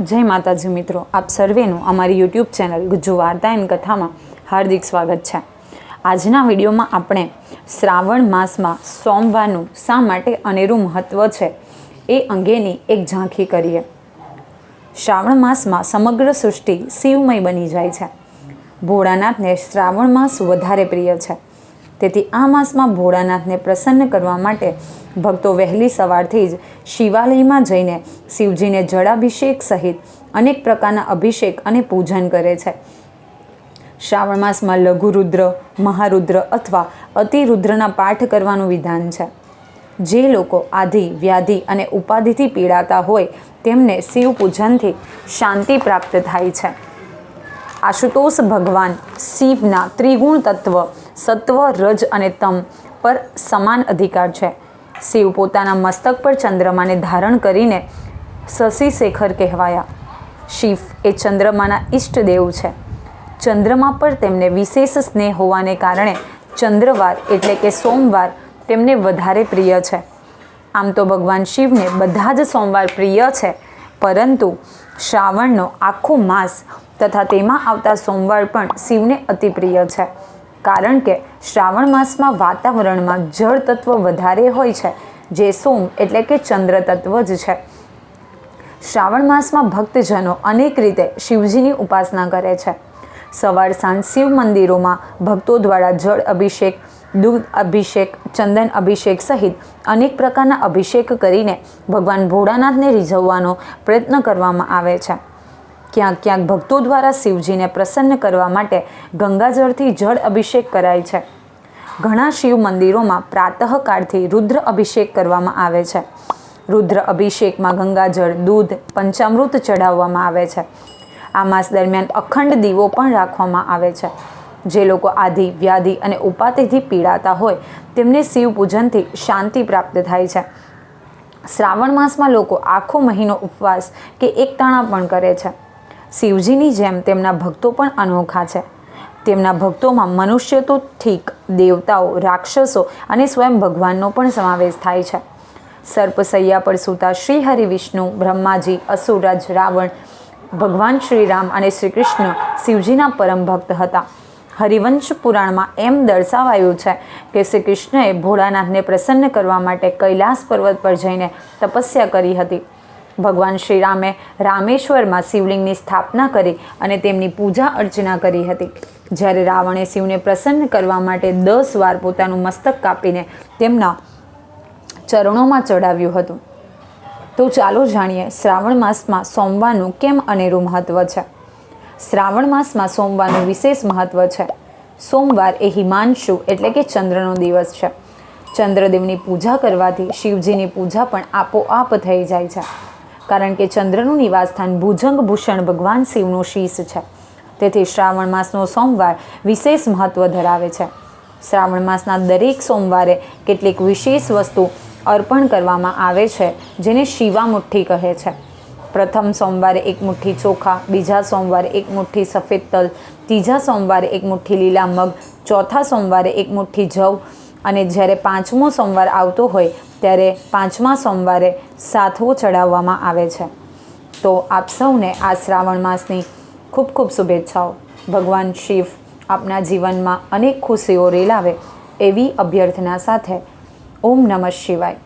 જય માતાજી મિત્રો, આપ સર્વેનું અમારી યુટ્યુબ ચેનલ ગુજ્જુ વાર્તા એન કથામાં હાર્દિક સ્વાગત છે. આજના વિડીયોમાં આપણે શ્રાવણ માસમાં સોમવારનું શા માટે અનેરું મહત્ત્વ છે એ અંગેની એક ઝાંખી કરીએ. શ્રાવણ માસમાં સમગ્ર સૃષ્ટિ શિવમય બની જાય છે. ભોળાનાથને શ્રાવણ માસ વધારે પ્રિય છે. તેથી આ માસમાં ભોળાનાથને પ્રસન્ન કરવા માટે ભક્તો વહેલી સવારથી જ શિવાલયમાં જઈને શિવજીને જળાભિષેક સહિત અનેક પ્રકારના અભિષેક અને પૂજન કરે છે. શ્રાવણ માસમાં લઘુરુદ્ર, મહારુદ્ર અથવા અતિરુદ્રના પાઠ કરવાનું વિધાન છે. જે લોકો આધિ, વ્યાધિ અને ઉપાધિથી પીડાતા હોય તેમને શિવ પૂજનથી શાંતિ પ્રાપ્ત થાય છે. આશુતોષ ભગવાન શિવના ત્રિગુણ તત્વ સત્વ રજ અને તમ પર સમાન અધિકાર છે. શિવ પોતાના મસ્તક પર ચંદ્રમાને ધારણ કરીને શશી શેખર કહેવાયા. શિવ એ ચંદ્રમાના ઈષ્ટદેવ છે. ચંદ્રમા પર તેમને વિશેષ સ્નેહ હોવાને કારણે ચંદ્રવાર એટલે કે સોમવાર તેમને વધારે પ્રિય છે. આમ તો ભગવાન શિવને બધા જ સોમવાર પ્રિય છે, પરંતુ શ્રાવણનો આખો માસ તથા તેમાં આવતા સોમવાર પણ શિવને અતિ પ્રિય છે. કારણ કે શ્રાવણ માસમાં વાતાવરણમાં જળ તત્વ વધારે હોય છે, જે સોમ એટલે કે ચંદ્ર તત્વ જ છે. શ્રાવણ માસમાં ભક્તજનો અનેક રીતે શિવજીની ઉપાસના કરે છે. સવાર સાંજ શિવ મંદિરોમાં ભક્તો દ્વારા જળ અભિષેક, દૂધ અભિષેક, ચંદન અભિષેક સહિત અનેક પ્રકારના અભિષેક કરીને ભગવાન ભોળાનાથને રીઝવવાનો પ્રયત્ન કરવામાં આવે છે. ક્યાંક ક્યાંક ભક્તો દ્વારા શિવજીને પ્રસન્ન કરવા માટે ગંગાજળથી જળ અભિષેક કરાય છે. ઘણા શિવ મંદિરોમાં પ્રાતઃકાળથી રુદ્ર અભિષેક કરવામાં આવે છે. રુદ્ર અભિષેકમાં ગંગાજળ, દૂધ, પંચામૃત ચઢાવવામાં આવે છે. આ માસ દરમિયાન અખંડ દીવો પણ રાખવામાં આવે છે. જે લોકો આધિ, વ્યાધિ અને ઉપાધિથી પીડાતા હોય, તેમને શિવ પૂજનથી શાંતિ પ્રાપ્ત થાય છે. શ્રાવણ માસમાં લોકો આખો મહિનો ઉપવાસ કે એકટાણા પણ કરે છે. શિવજીની જેમ તેમના ભક્તો પણ અનોખા છે. તેમના ભક્તોમાં મનુષ્ય તો ઠીક, દેવતાઓ, રાક્ષસો અને સ્વયં ભગવાનનો પણ સમાવેશ થાય છે. સર્પસૈયા પર સૂતા શ્રી હરિ વિષ્ણુ, બ્રહ્માજી, અસુરજ, રાવણ, ભગવાન શ્રીરામ અને શ્રી કૃષ્ણ શિવજીના પરમ ભક્ત હતા. હરિવંશ પુરાણમાં એમ દર્શાવાયું છે કે શ્રી કૃષ્ણએ ભોળાનાથને પ્રસન્ન કરવા માટે કૈલાસ પર્વત પર જઈને તપસ્યા કરી હતી. ભગવાન શ્રીરામે રામેશ્વરમાં શિવલિંગની સ્થાપના કરી અને તેમની પૂજા અર્ચના કરી હતી. જ્યારે રાવણે શિવને પ્રસન્ન કરવા માટે દસ વાર પોતાનું મસ્તક કાપીને તેમના ચરણોમાં ચડાવ્યું હતું. તો ચાલો જાણીએ શ્રાવણ માસમાં સોમવારનું કેમ અનેરું મહત્ત્વ છે? શ્રાવણ માસમાં સોમવારનું વિશેષ મહત્ત્વ છે. સોમવાર એ હિમાંશુ એટલે કે ચંદ્રનો દિવસ છે. ચંદ્રદેવની પૂજા કરવાથી શિવજીની પૂજા પણ આપોઆપ થઈ જાય છે. કારણ કે ચંદ્રનું નિવાસસ્થાન ભુજંગ ભૂષણ ભગવાન શિવનું શીશ છે. તેથી શ્રાવણ માસનો સોમવાર વિશેષ મહત્ત્વ ધરાવે છે. શ્રાવણ માસના દરેક સોમવારે કેટલીક વિશેષ વસ્તુ અર્પણ કરવામાં આવે છે, જેને શિવા મુઠ્ઠી કહે છે. પ્રથમ સોમવારે એક મુઠ્ઠી ચોખા, બીજા સોમવારે એક મુઠ્ઠી સફેદ તલ, ત્રીજા સોમવારે એક મુઠ્ઠી લીલા મગ, ચોથા સોમવારે એક મુઠ્ઠી જવ અને જ્યારે પાંચમો સોમવાર આવતો હોય ત્યારે પાંચમા સોમવારે સાથવો ચડાવવામાં આવે છે. તો આપ સૌને આ શ્રાવણ માસની ખૂબ ખૂબ શુભેચ્છાઓ. ભગવાન શિવ આપના જીવનમાં અનેક ખુશીઓ રેલાવે એવી અભ્યર્થના સાથે ઓમ નમઃ શિવાય.